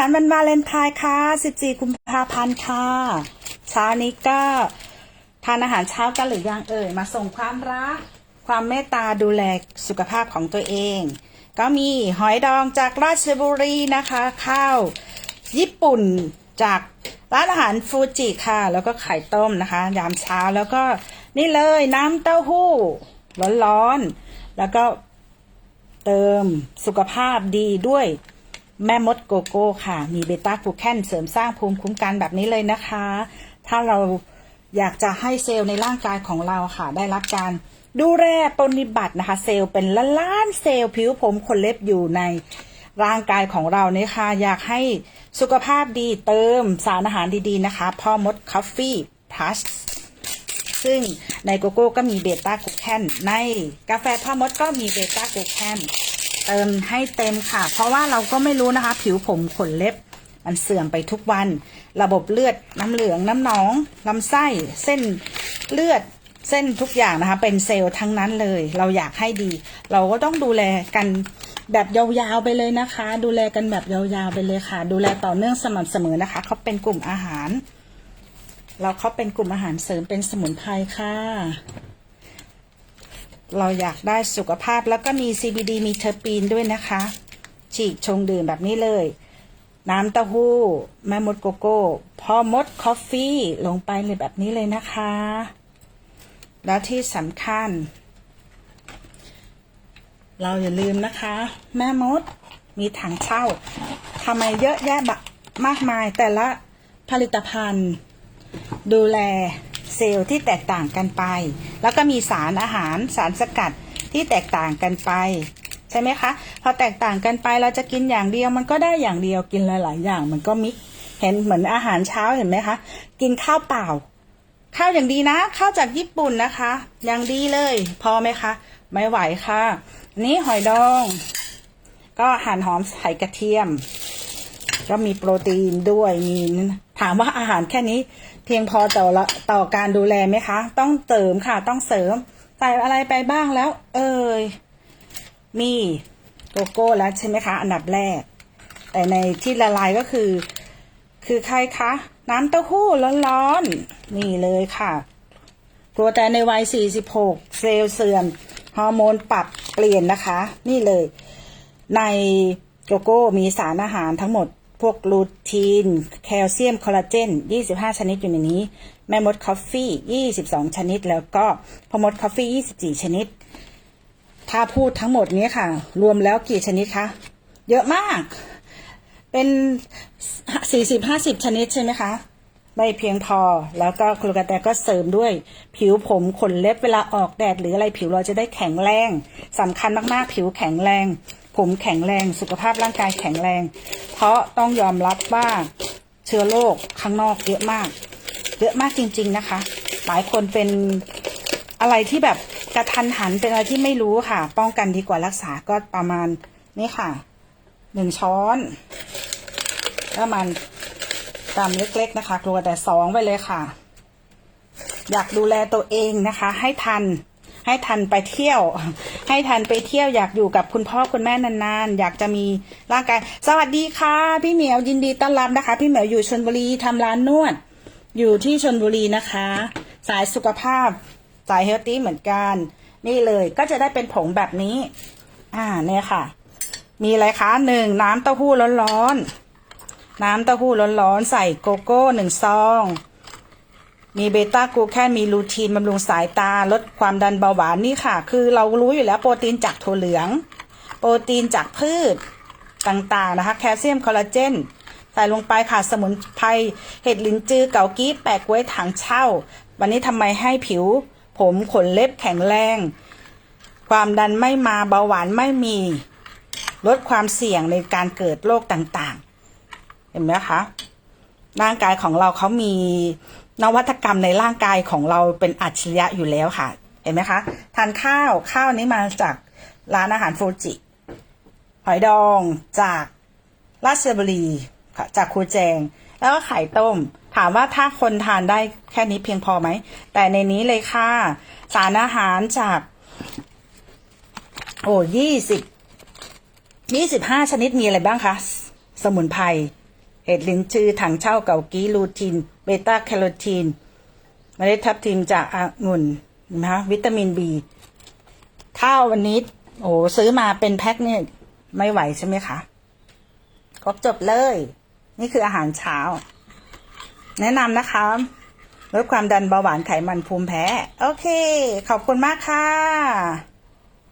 สันต์วันวาเลนไทน์ค่ะ 14 กุมภาพันธ์ค่ะ เช้านี้ก็ทานอาหารเช้ากันหรือยังเอ่ย มาส่งความรัก ความเมตตาดูแลสุขภาพของตัวเอง ก็มีหอยดองจากราชบุรีนะคะ ข้าวญี่ปุ่นจากร้านอาหารฟูจิค่ะ แล้วก็ไข่ต้มนะคะ ยามเช้าแล้วก็นี่เลยน้ำเต้าหู้ ร้อนๆ แล้วก็เติมสุขภาพดีด้วย แม่มดโกโก้ค่ะ มีเบต้ากูแคนเสริมสร้างภูมิคุ้มกันแบบนี้เลยนะคะ ถ้าเราอยากจะให้เซลล์ในร่างกายของเราค่ะ ได้รับการดูแลปฏิบัตินะคะ เซลล์เป็นล้านล้านเซลล์ผิวผมขนเล็บอยู่ในร่างกายของเราเนี่ยค่ะ อยากให้สุขภาพดีเติมสารอาหารดีๆนะคะ พ่อมดคอฟฟี่พลัสซึ่งในโกโก้ก็มีเบต้ากูแคนในกาแฟพ่อมดก็มีเบต้ากูแคน เติมให้เต็มค่ะ เพราะว่าเราก็ไม่รู้นะคะ ผิวผมขนเล็บมันเสื่อมไปทุกวัน ระบบเลือดน้ำเหลืองน้ำหนองลำไส้เส้นเลือดเส้นทุกอย่างนะคะ เป็นเซลล์ทั้งนั้นเลย เราอยากให้ดี เราก็ต้องดูแลกันแบบยาวๆไปเลยนะคะ ดูแลกันแบบยาวๆไปเลยค่ะ ดูแลต่อเนื่องสม่ำเสมอนะคะเขาเป็นกลุ่มอาหาร เราเขาเป็นกลุ่มอาหารเสริมเป็นสมุนไพรค่ะ เราอยากได้สุขภาพแล้วก็มี CBD มีเทอร์ปีนด้วยนะคะ ฉีกชงดื่มแบบนี้เลย น้ำเต้าหู้ แม่มดโกโก้พอมดคอฟฟี่ลงไปเลยแบบนี้เลยนะคะ แล้วที่สำคัญ เราอย่าลืมนะคะ แม่มดมีถังเช่าทำไมเยอะแยะบะมากมายแต่ละผลิตภัณฑ์ ดูแล เซลล์ที่แตกต่างกันไป แล้วก็มีสารอาหารสารสกัดที่แตกต่างกันไปใช่ไหมคะ พอแตกต่างกันไปเราจะกินอย่างเดียวมันก็ได้อย่างเดียวกินหลาย ๆ อย่างมันก็มิกเห็นเหมือนอาหารเช้าเห็นไหมคะ กินข้าวเปล่า ข้าวอย่างดีนะ ข้าวจากญี่ปุ่นนะคะ อย่างดีเลย พอไหมคะ ไม่ไหวค่ะ นี่หอยดอง ก็หั่นหอมใส่กระเทียม ก็มีโปรตีนด้วยมี ถามว่าอาหารแค่นี้ เพียงพอต่อละต่อการดูแลไหมคะ ต้องเสริมค่ะ ต้องเสริม ใส่อะไรไปบ้างแล้ว เอ่ยมีโกโก้แล้วใช่ไหมคะ อันดับแรก แต่ในที่ละลายก็คือ คือใครคะ น้ำเต้าหู้ร้อนๆ นี่เลยค่ะกลัวแต่ในวัย 46 เซลล์เสื่อม ฮอร์โมนปรับเปลี่ยนนะคะ นี่เลย ในโกโก้มีสารอาหารทั้งหมด พวกลูทีน แคลเซียม คอลลาเจน 25 ชนิดอยู่ในนี้ แม่มดคอฟฟี่ 22 ชนิด แล้วก็พอมดคอฟฟี่ 24 ชนิด ถ้าพูดทั้งหมดนี้ค่ะ รวมแล้วกี่ชนิดคะ เยอะมาก เป็นสี่สิบห้าสิบชนิดใช่ไหมคะไม่เพียงพอ แล้วก็ครูกระแตก็เสริมด้วย ผิวผมขนเล็บเวลาออกแดดหรืออะไรผิวเราจะได้แข็งแรงสำคัญมากๆ ผิวแข็งแรง ผมแข็งแรงสุขภาพร่างกายแข็งแรง เพราะต้องยอมรับว่าเชื้อโรคข้างนอกเยอะมาก เยอะมากจริง ๆนะคะ หลายคนเป็นอะไรที่แบบกระทันหันเป็นอะไรที่ไม่รู้ค่ะ ป้องกันดีกว่ารักษาก็ประมาณนี่ค่ะหนึ่งช้อนประมาณกรัมเล็ก ๆ นะคะกลัวแต่สองไปเลยค่ะ อยากดูแลตัวเองนะคะ ให้ทัน ให้ทันไปเที่ยว ให้ทันไปเที่ยวอยากอยู่กับคุณพ่อคุณแม่นานๆ อยากจะมีร่างกาย สวัสดีค่ะ พี่เหมียวยินดีต้อนรับนะคะ พี่เหมียวอยู่ชนบุรีทำร้านนวด อยู่ที่ชนบุรีนะคะ สายสุขภาพ สายเฮลตี้เหมือนกัน นี่เลยก็จะได้เป็นผงแบบนี้ อ่าเนี่ยค่ะ มีอะไรคะหนึ่งน้ำเต้าหู้ร้อนๆน้ำเต้าหู้ร้อนๆใส่โกโก้หนึ่งซอง มีเบต้ากูแคนมีลูทีนบำรุงสายตา ลดความดันเบาหวานนี่ค่ะ คือเรารู้อยู่แล้วโปรตีนจากถั่วเหลือง โปรตีนจากพืชต่างๆนะคะ แคลเซียมคอลลาเจนใส่ลงไปค่ะสมุนไพรเห็ดลินจือเกากี้แปะกล้วยถังเช่า วันนี้ทำไมให้ผิว ผมขนเล็บแข็งแรง ความดันไม่มาเบาหวานไม่มี ลดความเสี่ยงในการเกิดโรคต่างๆ เห็นไหมคะร่างกายของเราเขามี นวัตกรรมในร่างกายของเราเป็นอัจฉริยะอยู่แล้วค่ะ เห็นไหมคะทานข้าวข้าวนี้มาจากร้านอาหารฟูจิ หอยดองจากราชบุรีค่จากครูแจง แล้วก็ไข่ต้ม ถามว่าถ้าคนทานได้แค่นี้เพียงพอไหม แต่ในนี้เลยค่ะ สารอาหารจาก โอ้ยี่สิบยี่สิบห้าชนิดมีอะไรบ้างคะ สมุนไพร เห็ดลินจือถังเช่าเกากีลูทิน เบต้าแคโรทีนเมล็ดทับทิมจากองุ่นนะคะวิตามินบีข้าววันนี้โอ้ซื้อมาเป็นแพ็คเนี่ยไม่ไหวใช่ไหมคะครบจบเลย นี่คืออาหารเช้า แนะนำนะคะลดความดันเบาหวานไขมันภูมิแพ้ โอเค ขอบคุณมากค่ะ